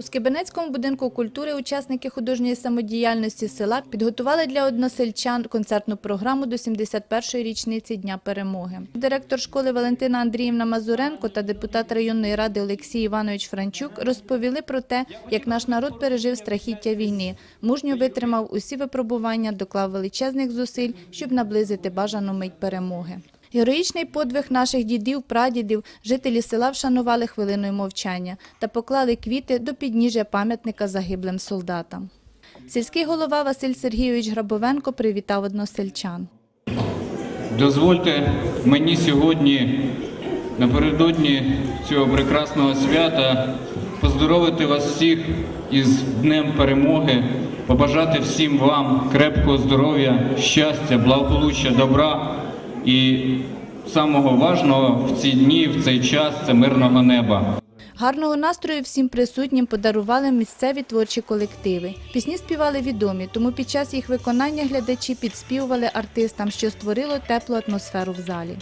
У Скибенецькому будинку культури учасники художньої самодіяльності села підготували для односельчан концертну програму до 71-ї річниці Дня перемоги. Директор школи Валентина Андріївна Мазуренко та депутат районної ради Олексій Іванович Франчук розповіли про те, як наш народ пережив страхіття війни, мужньо витримав усі випробування, доклав величезних зусиль, щоб наблизити бажану мить перемоги. Героїчний подвиг наших дідів, прадідів, жителі села вшанували хвилиною мовчання та поклали квіти до підніжжя пам'ятника загиблим солдатам. Сільський голова Василь Сергійович Грабовенко привітав односельчан. Дозвольте мені сьогодні, напередодні цього прекрасного свята, поздоровити вас всіх із Днем Перемоги, побажати всім вам крепкого здоров'я, щастя, благополуччя, добра і самого важного в ці дні, в цей час це мирного неба. Гарного настрою всім присутнім подарували місцеві творчі колективи. Пісні співали відомі, тому під час їх виконання глядачі підспівували артистам, що створило теплу атмосферу в залі.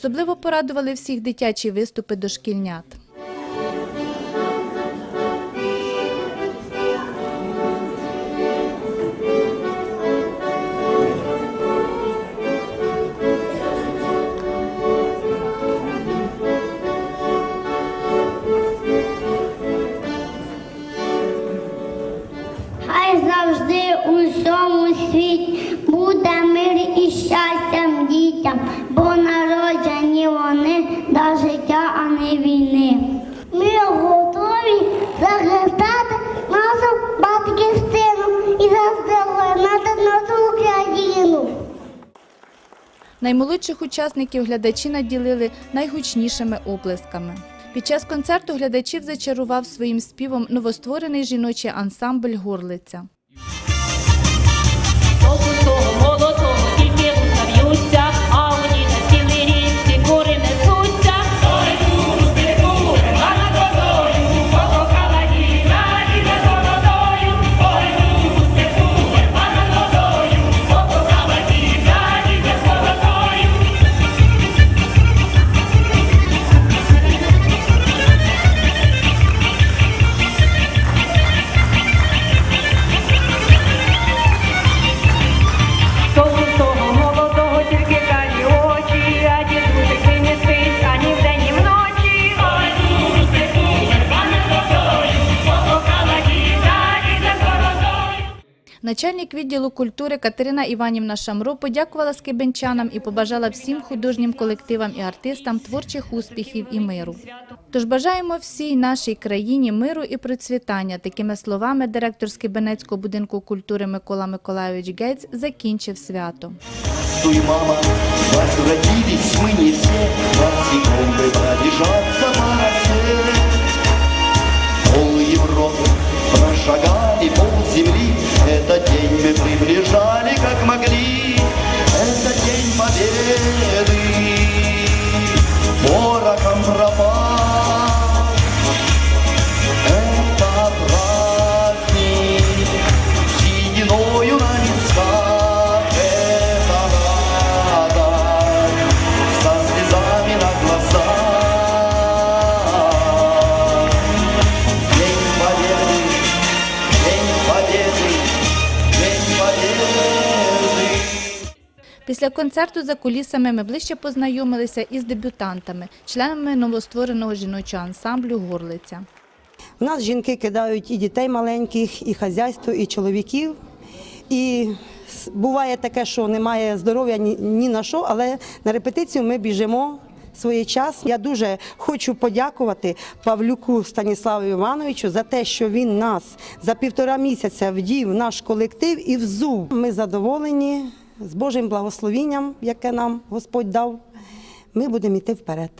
Особливо порадували всіх дитячі виступи дошкільнят. Хай завжди у всьому світі вони до життя, а не війни. Ми готові захистати нашу батьківщину і заздоганяти нашу Україну. Наймолодших учасників глядачі наділили найгучнішими оплесками. Під час концерту глядачів зачарував своїм співом новостворений жіночий ансамбль Горлиця. Начальник відділу культури Катерина Іванівна Шамро подякувала скибенчанам і побажала всім художнім колективам і артистам творчих успіхів і миру. Тож бажаємо всій нашій країні миру і процвітання. Такими словами директор Скибенецького будинку культури Микола Миколайович Гець закінчив свято. Здравствуй, мама, возвратились мы не все, на секунды пробежаться по росе. Після концерту за кулісами ми ближче познайомилися із дебютантами, членами новоствореного жіночого ансамблю Горлиця. У нас жінки кидають і дітей маленьких, і хазяйство, і чоловіків. І буває таке, що немає здоров'я ні, на що, але на репетицію ми біжимо своєчасно. Я дуже хочу подякувати Павлюку Станіславу Івановичу за те, що він нас за півтора місяця вдів наш колектив і взув. Ми задоволені з Божим благословінням, яке нам Господь дав, ми будемо йти вперед.